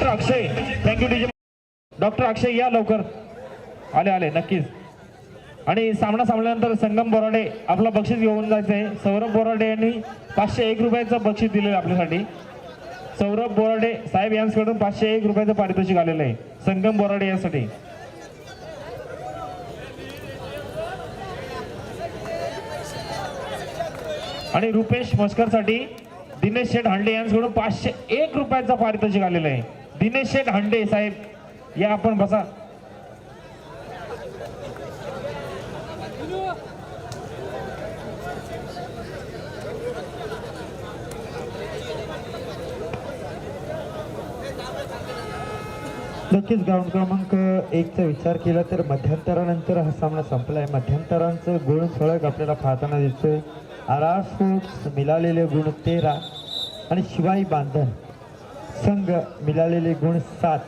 Doctor Akshay. Thank you DJ. Doctor Akshay या लवकर. आले आले नक्कीच. आणि सामना सामल्यानंतर संगम बोराडे आपला बक्षीस घेऊन जायचं आहे सौरभ बोराडे यांनी पाचशे एक रुपयाचं बक्षीस दिलेलं आहे आपल्यासाठी. सौरभ बोराडे साहेब यांच्याकडून पाचशे एक रुपयाचं पारितोषिक आलेलं आहे. संगम बोराडे यासाठी. आणि रुपेश मस्करसाठी दिनेश शेठ हांडे यांच्याकडून पाचशे एक रुपयाचं पारितोषिक आलेलं आहे. दिनेश शेठ हांडे साहेब या आपण बसा. नक्कीच ग्राउंड क्रमांक एकचा विचार केला तर मध्यंतरानंतर हा सामना संपलाय. मध्यंतरांचं गुण फळक आपल्याला पाहताना दिसतोय. आरास मिळालेले गुण तेरा आणि शिवाई बांधण. संघ मिळालेले गुण सात.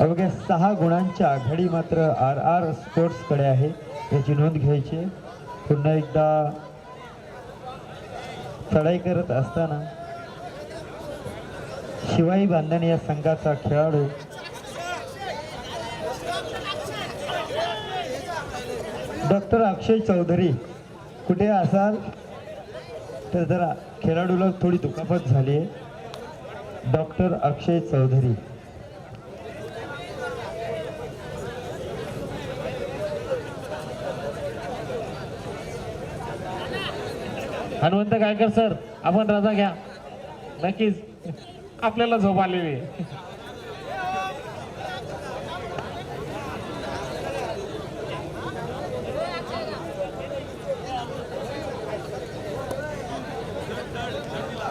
अवघ्या सहा गुणांच्या आघाडी मात्र आर आर स्पोर्ट्सकडे आहे. याची नोंद घ्यायची पुन्हा एकदा चढाई करत असताना शिवाई बांधणे या संघाचा खेळाडू डॉक्टर अक्षय चौधरी कुठे असाल? तर जरा खेळाडूला थोडी दुखापत झाली आहे. डॉक्टर अक्षय चौधरी. हनुमंत गायकर सर आपण रजा घ्या. नक्कीच. आपल्याला झोप आलेली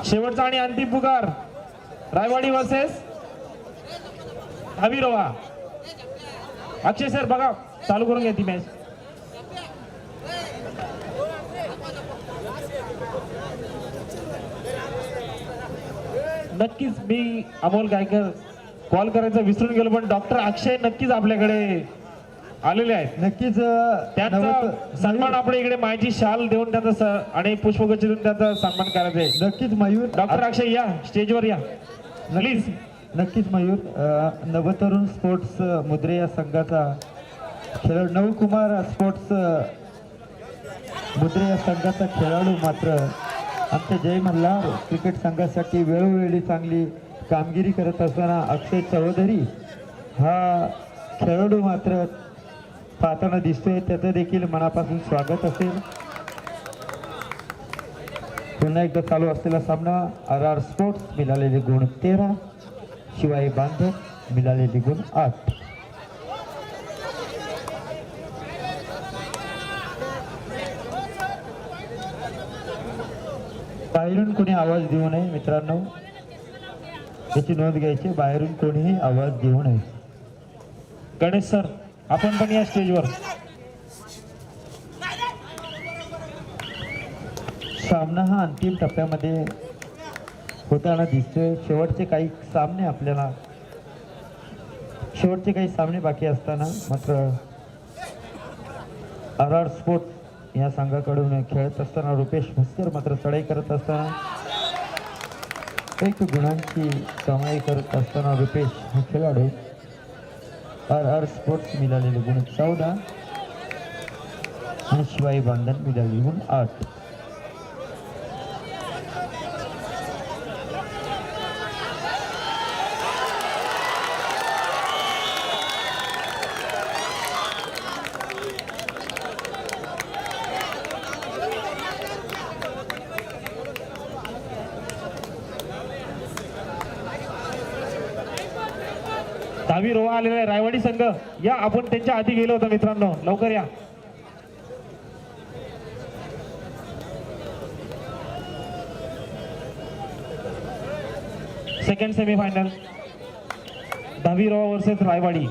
शेवटचा आणि अंतिम पुकार. रायवाडी वर्सेस हवीरोवा अक्षय सर बघा चालू करून घ्या ती मॅच नक्कीच मी अमोल गायकर कॉल करायचं विसरून गेलो पण डॉक्टर अक्षय नक्कीच आपल्याकडे आलेले आहेत. नक्कीच त्यांचा सन्मान आपण इकडे मायची शाल देऊन त्याचा आणि पुष्पगुच्छ देऊन त्याचा सन्मान करायचा. आहे नक्कीच मयूर. डॉक्टर अक्षय या स्टेजवर या. प्लीज नक्कीच मयूर. नवतरुण स्पोर्ट्स मुद्रे या संघाचा खेळाडू नवकुमार स्पोर्ट्स मुद्रे या संघाचा खेळाडू मात्र आमच्या जय मल्हार. क्रिकेट संघासाठी वेळोवेळी चांगली कामगिरी करत असताना अक्षय चौधरी हा खेळाडू मात्र पाहताना दिसतोय. त्याचं देखील मनापासून स्वागत असेल. पुन्हा एकदा चालू असलेला सामना. आर आर स्पोर्ट्स मिळालेले गुण तेरा. शिवाय बांधव मिळालेले गुण आठ. बाहेरून कोणी आवाज देऊ नये मित्रांनो. याची नोंद घ्यायची बाहेरून कोणीही आवाज देऊ नये. गणेश सर आपण पण या स्टेजवर. सामना हा अंतिम टप्प्यामध्ये होताना दिसतोय. शेवटचे काही सामने आपल्याला शेवटचे काही सामने बाकी असताना मात्र आर स्पोर्ट या संघाकडून खेळत असताना रुपेश भस्कर मात्र चढाई करत असताना एक गुणांची कमाई करत असताना रुपेश हा खेळाडू आर आर स्पोर्ट्स मिळालेले गुण चौदा आणि शिवाई बांधन मिळालेले गुण आठ दहावी रोवा आलेला आहे रायवाडी संघ या आपण त्यांच्या आधी गेलो होतो मित्रांनो. लवकर या. सेकंड सेमीफायनल दहावी रोवा वर्सेस रायवाडी.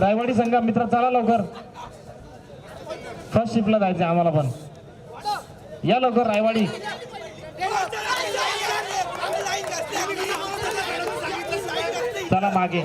रायवाडी रायवाडी संघ मित्र चला लवकर. फर्स्ट शिफ्टला जायचं आम्हाला पण. या लवकर रायवाडी. चला मागे.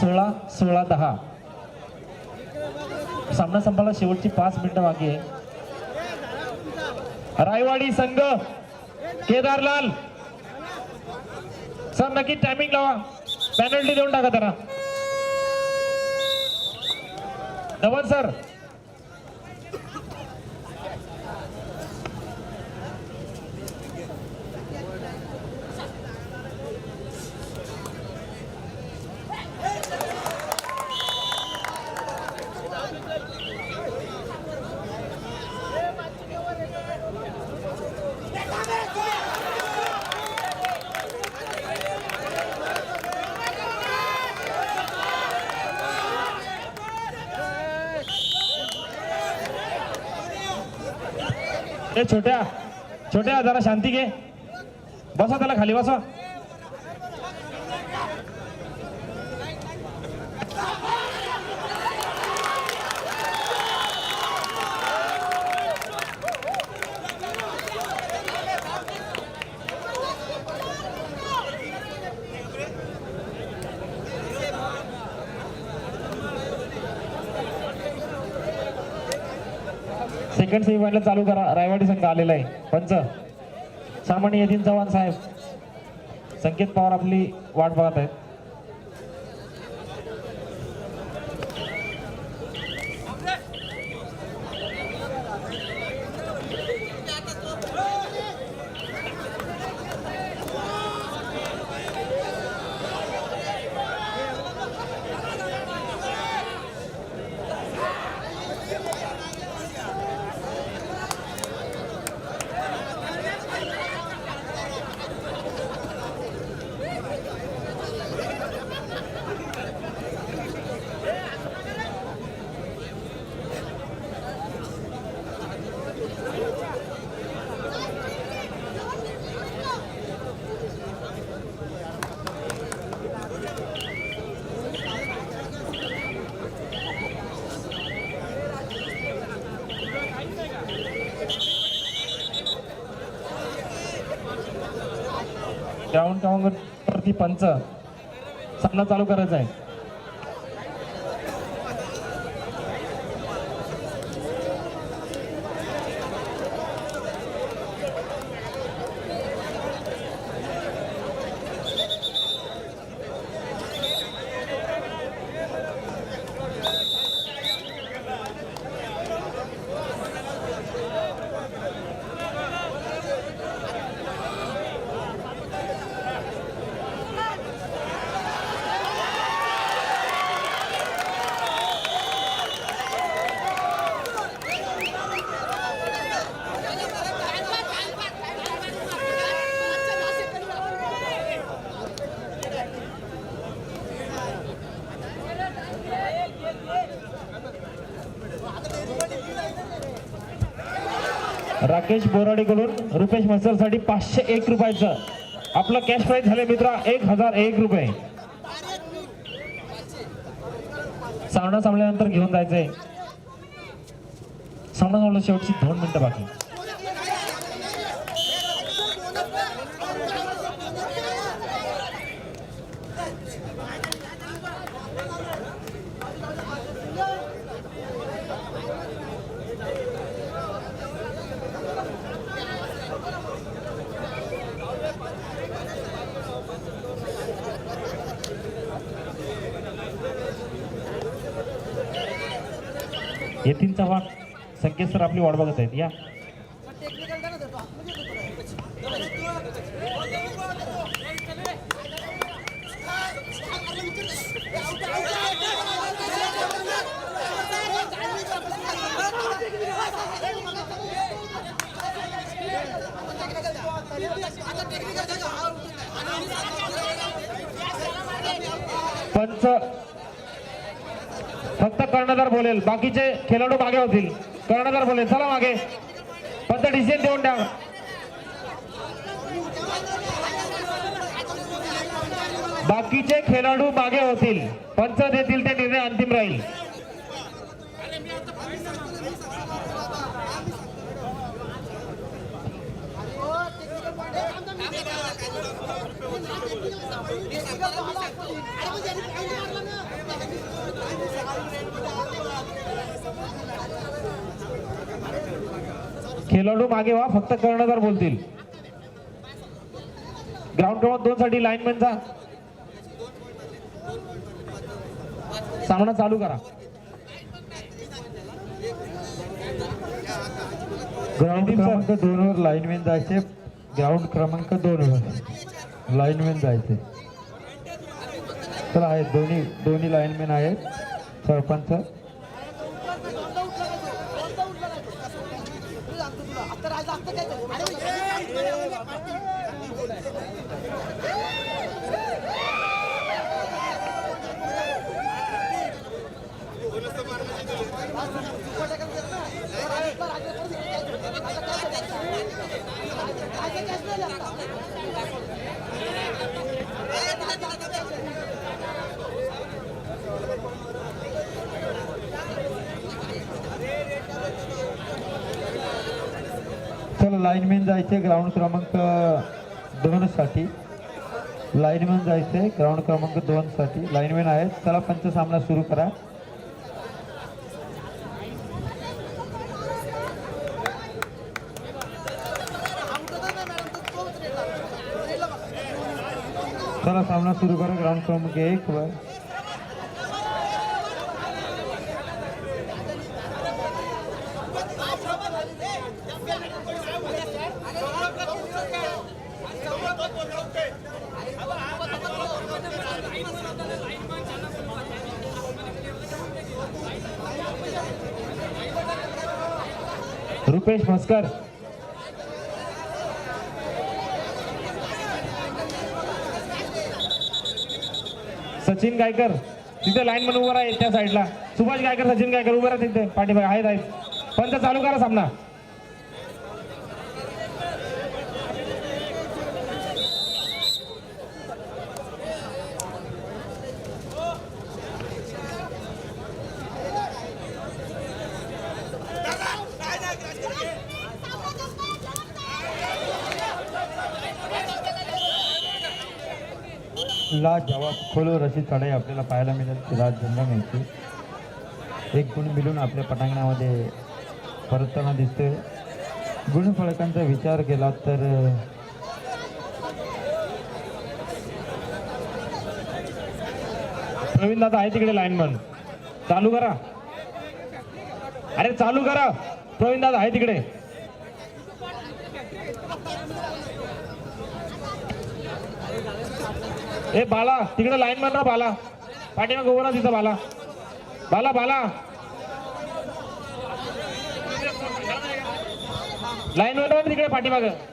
सोळा सोळा दहा. सामना संपायला शेवटची पाच मिनिटं बाकी आहे रायवाडी संघ केदारलाल. सर नक्की टायमिंग लावा. पॅनल्टी देऊन टाका त्याला. धवन सर. ए छोट्या छोट्या जरा शांती घे. बसा त्याला खाली बसा. सेकंड सेमीफायनल चालू करा. रायवाडी संघ आलेला आहे. पंच. सामान्य यतीन चव्हाण साहेब. संकेत पवार आपली वाट बघत आहेत. ग्राउंड प्रति पंच. सामना चालू करायचा आहे. राकेश बोराडेकडून रुपेश मसरसाठी पाचशे एक रुपयाचं. आपलं कॅश प्राईज झाले मित्रा एक हजार एक रुपये. सामना सामल्यानंतर घेऊन जायचंय. सामना संपला शेवटची दोन मिनिटं बाकी. येथील चव्हाण संकेत सर आपली वाट बघत आहेत. या. पंच कर्णधार बोलेल बाकीचे खेळाडू मागे होतील कर्णधार बोलेल चला मागे पंच डिसिजन देऊन द्या बाकीचे खेळाडू मागे होतील पंच देतील ते निर्णय अंतिम राहील खेळाडू मागे व्हा फक्त कर्णधार बोलतील. ग्राउंड क्रमांक दोन साठी लाईनमॅनचा सामना चालू करा. ग्राउंड. क्रमांक दोन वर लाईनमॅन जायचे. ग्राउंड क्रमांक दोन वर लाईनमॅन जायचे. चला आहेत दोन्ही दोन्ही लाईनमॅन आहेत सरपंच. लाईनमॅन जायचे ग्राउंड क्रमांक दोनसाठी लाईनमॅन जायचे ग्राउंड क्रमांक दोनसाठी लाईनमॅन आहेत. चला पंच सामना सुरू करा. चला सामना सुरू करा. ग्राउंड क्रमांक एक वर. रुपेश मस्कर सचिन गायकर. तिथे लाईन म्हणून उभं राहील त्या साईडला सुभाष गायकर सचिन गायकर उभं राहतील तिथे पाठीमागे. आहेत आहेत. पंच चालू करा सामना. ला जेव्हा खोलवर अशी चढाई आपल्याला पाहायला मिळेल. राज जंगम एक गुण मिळून आपल्या पटांगणामध्ये परतताना दिसते गुणफळकांचा विचार केला तर प्रवीण दादा आहे तिकडे लाईनमन चालू करा. अरे चालू करा. प्रवीण दादा आहे तिकडे. ए बाला तिकडे लाईनमन ना बाला. पाठीमागे उभं राहा तिथं बाला. बाला बाला. लाईनमन राहा तिकडे पाठीमागं.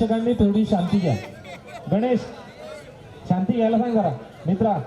प्रेक्षकांनी थोडी शांती घ्या. गणेश शांती घ्यायला सांग जरा. मित्रा